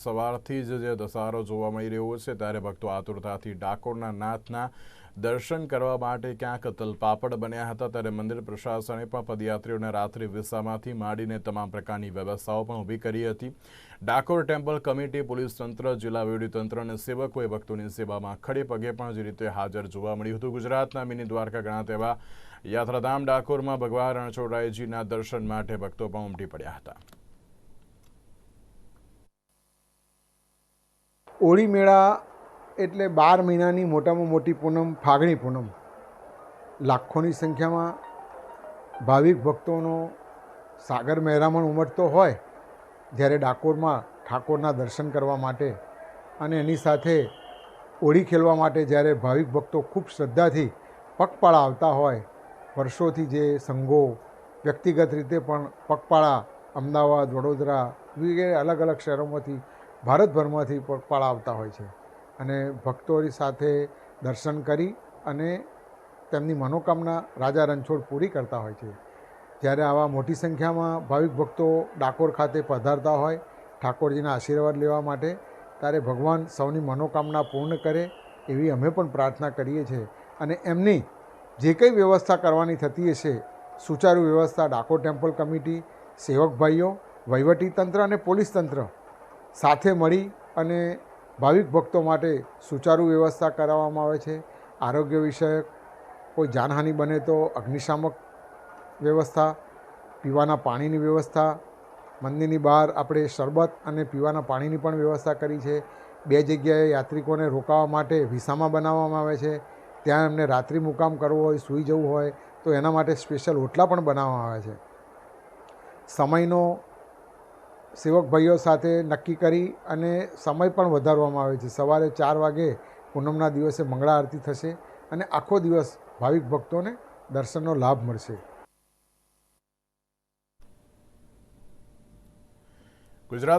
સવારથી જ જે દસારો જોવા મળી રહ્યો છે, ત્યારે ભક્તો આતુરતાથી ડાકોરના નાથના દર્શન કરવા માટે ક્યાંક તલપાપડ બન્યા હતા, ત્યારે મંદિર પ્રશાસને પણ પદયાત્રીઓને રાત્રિ વિસામાંથી માંડીને તમામ પ્રકારની વ્યવસ્થાઓ પણ ઊભી કરી હતી. ડાકોર ટેમ્પલ કમિટી, પોલીસ તંત્ર, જિલ્લા તંત્ર અને સેવકોએ ભક્તોની સેવામાં ખડે પગે પણ જે રીતે હાજર જોવા મળ્યું હતું. ગુજરાતના મિની દ્વારકા ગણાત એવા યાત્રાધામ ડાકોરમાં ભગવાન રણછોડરાયજીના દર્શન માટે ભક્તો પણ ઉમટી પડ્યા હતા. હોળી મેળા એટલે બાર મહિનાની મોટામાં મોટી પૂનમ, ફાગણી પૂનમ. લાખોની સંખ્યામાં ભાવિક ભક્તોનો સાગર મહેરામણ ઉમટતો હોય, જ્યારે ડાકોરમાં ઠાકોરના દર્શન કરવા માટે અને એની સાથે હોળી ખેલવા માટે જ્યારે ભાવિક ભક્તો ખૂબ શ્રદ્ધાથી પગપાળા આવતા હોય, વર્ષોથી જે સંઘો વ્યક્તિગત રીતે પણ પગપાળા, અમદાવાદ, વડોદરા, વગેરે અલગ અલગ શહેરોમાંથી ભારતભરમાંથી પળ આવતા હોય છે. અને ભક્તોની સાથે દર્શન કરી અને તેમની મનોકામના રાજા રણછોડ પૂરી કરતા હોય છે. જ્યારે આવા મોટી સંખ્યામાં ભાવિક ભક્તો ડાકોર ખાતે પધારતા હોય, ઠાકોરજીના આશીર્વાદ લેવા માટે, ત્યારે ભગવાન સૌની મનોકામના પૂર્ણ કરે એવી અમે પણ પ્રાર્થના કરીએ છીએ. અને એમની જે કંઈ વ્યવસ્થા કરવાની થતી હશે, સુચારુ વ્યવસ્થા ડાકોર ટેમ્પલ કમિટી, સેવક ભાઈઓ, વહીવટી તંત્ર અને પોલીસ તંત્ર સાથે મળી અને ભાવિક ભક્તો માટે સુચારુ વ્યવસ્થા કરાવવામાં આવે છે. આરોગ્ય વિષયક કોઈ જાનહાનિ બને તો અગ્નિશામક વ્યવસ્થા, પીવાના પાણીની વ્યવસ્થા, મંદિરની બહાર આપણે શરબત અને પીવાના પાણીની પણ વ્યવસ્થા કરી છે. બે જગ્યાએ યાત્રિકોને રોકાવા માટે વિસામાં બનાવવામાં આવે છે. ત્યાં એમને રાત્રિ મુકામ કરવો હોય, સૂઈ જવું હોય તો એના માટે સ્પેશિયલ ઓટલા પણ બનાવવામાં આવે છે. સમયનો સેવક સાથે નક્કી કરી અને સમય પણ વધારવામાં આવે છે. સવારે ચાર વાગે પૂનમના દિવસે મંગળા આરતી થશે અને આખો દિવસ ભાવિક ભક્તોને દર્શનનો લાભ મળશે. ગુજરાત